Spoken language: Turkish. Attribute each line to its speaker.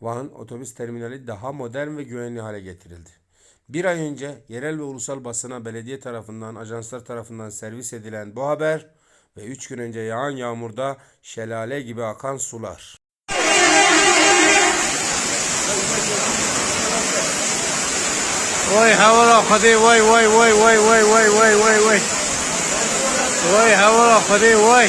Speaker 1: Van otobüs terminali daha modern ve güvenli hale getirildi. Bir ay önce yerel ve ulusal basına belediye tarafından, ajanslar tarafından servis edilen bu haber ve 3 gün önce yağan yağmurda şelale gibi akan sular.
Speaker 2: Vay havala kadi vay vay vay vay vay vay vay vay vay. Vay havala kadi vay.